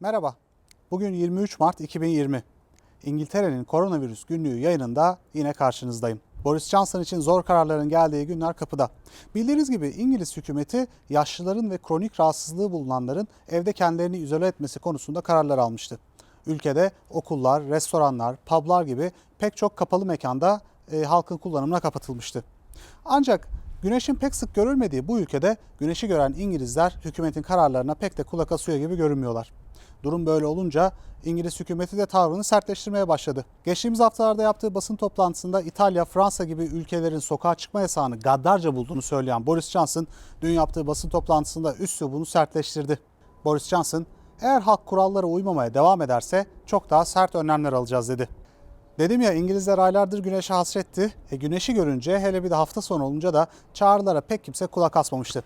Merhaba. Bugün 23 Mart 2020. İngiltere'nin koronavirüs günlüğü yayınında yine karşınızdayım. Boris Johnson için zor kararların geldiği günler kapıda. Bildiğiniz gibi İngiliz hükümeti yaşlıların ve kronik rahatsızlığı bulunanların evde kendilerini izole etmesi konusunda kararlar almıştı. Ülkede okullar, restoranlar, publar gibi pek çok kapalı mekanda e, halkın kullanımına kapatılmıştı. Ancak güneşin pek sık görülmediği bu ülkede güneşi gören İngilizler hükümetin kararlarına pek de kulak asıyor gibi görünmüyorlar. Durum böyle olunca İngiliz hükümeti de tavrını sertleştirmeye başladı. Geçtiğimiz haftalarda yaptığı basın toplantısında İtalya, Fransa gibi ülkelerin sokağa çıkma yasağını gaddarca bulduğunu söyleyen Boris Johnson dün yaptığı basın toplantısında üslubunu sertleştirdi. Boris Johnson, eğer halk kurallara uymamaya devam ederse çok daha sert önlemler alacağız dedi. Dedim ya İngilizler aylardır güneşe hasretti. E, güneşi görünce hele bir de hafta sonu olunca da çağrılara pek kimse kulak asmamıştı.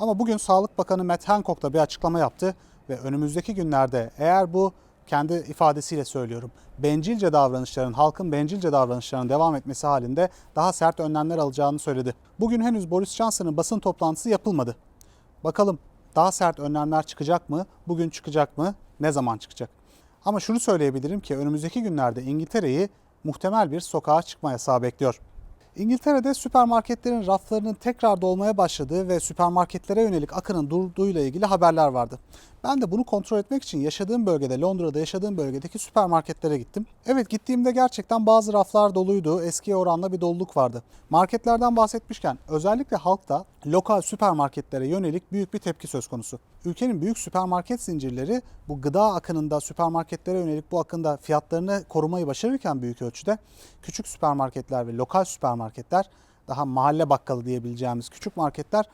Ama bugün Sağlık Bakanı Matt Hancock da bir açıklama yaptı ve önümüzdeki günlerde eğer bu kendi ifadesiyle söylüyorum. Bencilce davranışların, halkın bencilce davranışlarının devam etmesi halinde daha sert önlemler alacağını söyledi. Bugün henüz Boris Johnson'ın basın toplantısı yapılmadı. Bakalım daha sert önlemler çıkacak mı? Bugün çıkacak mı? Ne zaman çıkacak? Ama şunu söyleyebilirim ki önümüzdeki günlerde İngiltere'yi muhtemel bir sokağa çıkma yasağı bekliyor. İngiltere'de süpermarketlerin raflarının tekrar dolmaya başladığı ve süpermarketlere yönelik akının durduğuyla ilgili haberler vardı. Ben de bunu kontrol etmek için yaşadığım bölgede, Londra'da yaşadığım bölgedeki süpermarketlere gittim. Evet gittiğimde gerçekten bazı raflar doluydu, eskiye oranla bir doluluk vardı. Marketlerden bahsetmişken özellikle halkta lokal süpermarketlere yönelik büyük bir tepki söz konusu. Ülkenin büyük süpermarket zincirleri bu gıda akınında, süpermarketlere yönelik bu akında fiyatlarını korumayı başarırken büyük ölçüde küçük süpermarketler ve lokal süpermarketler daha mahalle bakkalı diyebileceğimiz küçük marketler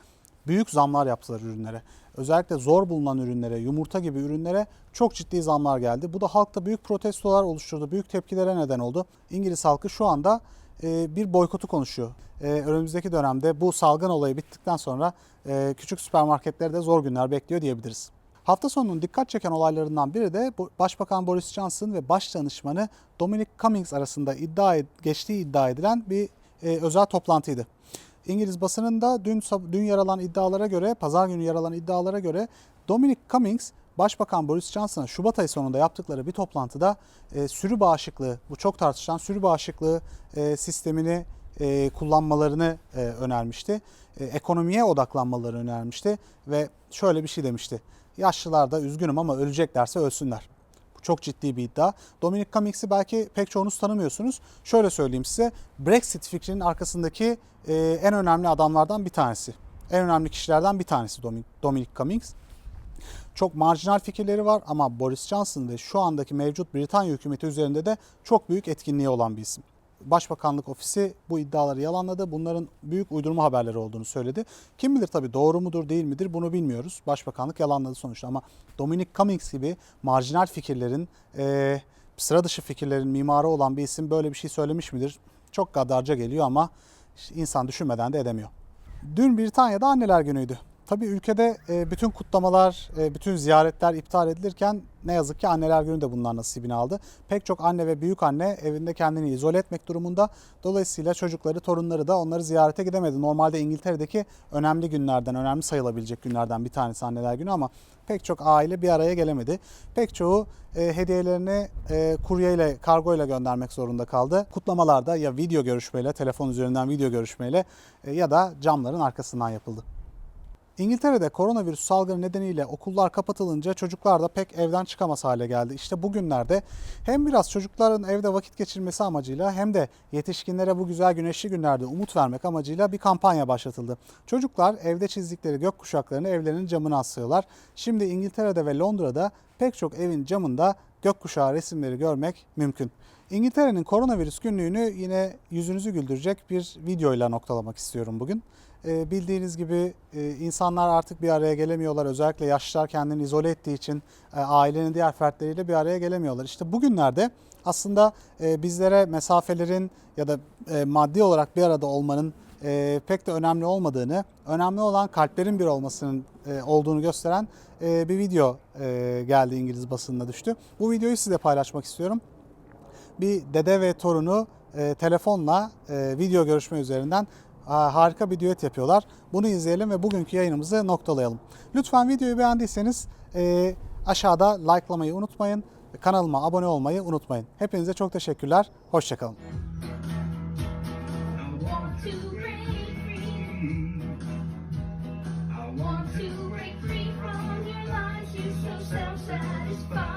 büyük zamlar yaptılar ürünlere. Özellikle zor bulunan ürünlere, yumurta gibi ürünlere çok ciddi zamlar geldi. Bu da halkta büyük protestolar oluşturdu, büyük tepkilere neden oldu. İngiliz halkı şu anda e, bir boykotu konuşuyor. E, önümüzdeki dönemde bu salgın olayı bittikten sonra e, küçük süpermarketlerde zor günler bekliyor diyebiliriz. Hafta sonunun dikkat çeken olaylarından biri de Başbakan Boris Johnson ve Başdanışmanı Dominic Cummings arasında iddia geçtiği iddia edilen bir özel toplantıydı. İngiliz basınında dün dün yer alan iddialara göre, pazar günü yer alan iddialara göre Dominic Cummings Başbakan Boris Johnson'a Şubat ayı sonunda yaptıkları bir toplantıda e, sürü bağışıklığı, bu çok tartışılan sürü bağışıklığı e, sistemini e, kullanmalarını e, önermişti. E, ekonomiye odaklanmalarını önermişti ve şöyle bir şey demişti. Yaşlılar da üzgünüm ama öleceklerse ölsünler. Çok ciddi bir iddia. Dominic Cummings'i belki pek çoğunuz tanımıyorsunuz. Şöyle söyleyeyim size. Brexit fikrinin arkasındaki e, en önemli adamlardan bir tanesi. En önemli kişilerden bir tanesi Dominic Cummings. Çok marjinal fikirleri var ama Boris Johnson ve şu andaki mevcut Britanya hükümeti üzerinde de çok büyük etkinliği olan bir isim. Başbakanlık ofisi bu iddiaları yalanladı. Bunların büyük uydurma haberleri olduğunu söyledi. Kim bilir tabii doğru mudur değil midir bunu bilmiyoruz. Başbakanlık yalanladı sonuçta ama Dominic Cummings gibi marjinal fikirlerin, e, sıra dışı fikirlerin mimarı olan bir isim böyle bir şey söylemiş midir? Çok gaddarca geliyor ama insan düşünmeden de edemiyor. Dün Britanya'da anneler günüydü. Tabii ülkede e, bütün kutlamalar, e, bütün ziyaretler iptal edilirken ne yazık ki anneler günü de bunlar nasibini aldı. Pek çok anne ve büyük anne evinde kendini izole etmek durumunda. Dolayısıyla çocukları, torunları da onları ziyarete gidemedi. Normalde İngiltere'deki önemli günlerden, önemli sayılabilecek günlerden bir tanesi anneler günü ama pek çok aile bir araya gelemedi. Pek çoğu e, hediyelerini e, kuryeyle, kargoyla göndermek zorunda kaldı. Kutlamalarda ya video görüşmeyle, telefon üzerinden video görüşmeyle e, ya da camların arkasından yapıldı. İngiltere'de koronavirüs salgını nedeniyle okullar kapatılınca çocuklar da pek evden çıkamaz hale geldi. İşte bugünlerde hem biraz çocukların evde vakit geçirmesi amacıyla hem de yetişkinlere bu güzel güneşli günlerde umut vermek amacıyla bir kampanya başlatıldı. Çocuklar evde çizdikleri gök kuşaklarını evlerinin camına asıyorlar. Şimdi İngiltere'de ve Londra'da pek çok evin camında gökkuşağı resimleri görmek mümkün. İngiltere'nin koronavirüs günlüğünü yine yüzünüzü güldürecek bir videoyla noktalamak istiyorum bugün. Ee, bildiğiniz gibi e, insanlar artık bir araya gelemiyorlar. Özellikle yaşlılar kendini izole ettiği için e, ailenin diğer fertleriyle bir araya gelemiyorlar. İşte bugünlerde aslında e, bizlere mesafelerin ya da maddi olarak bir arada olmanın pek de önemli olmadığını, önemli olan kalplerin bir olmasının olduğunu gösteren bir video geldi İngiliz basınına düştü. Bu videoyu size paylaşmak istiyorum. Bir dede ve torunu telefonla video görüşme üzerinden harika bir düet yapıyorlar. Bunu izleyelim ve bugünkü yayınımızı noktalayalım. Lütfen videoyu beğendiyseniz e, Aşağıda likelamayı unutmayın. Kanalıma abone olmayı unutmayın. Hepinize çok teşekkürler. Hoşçakalın. I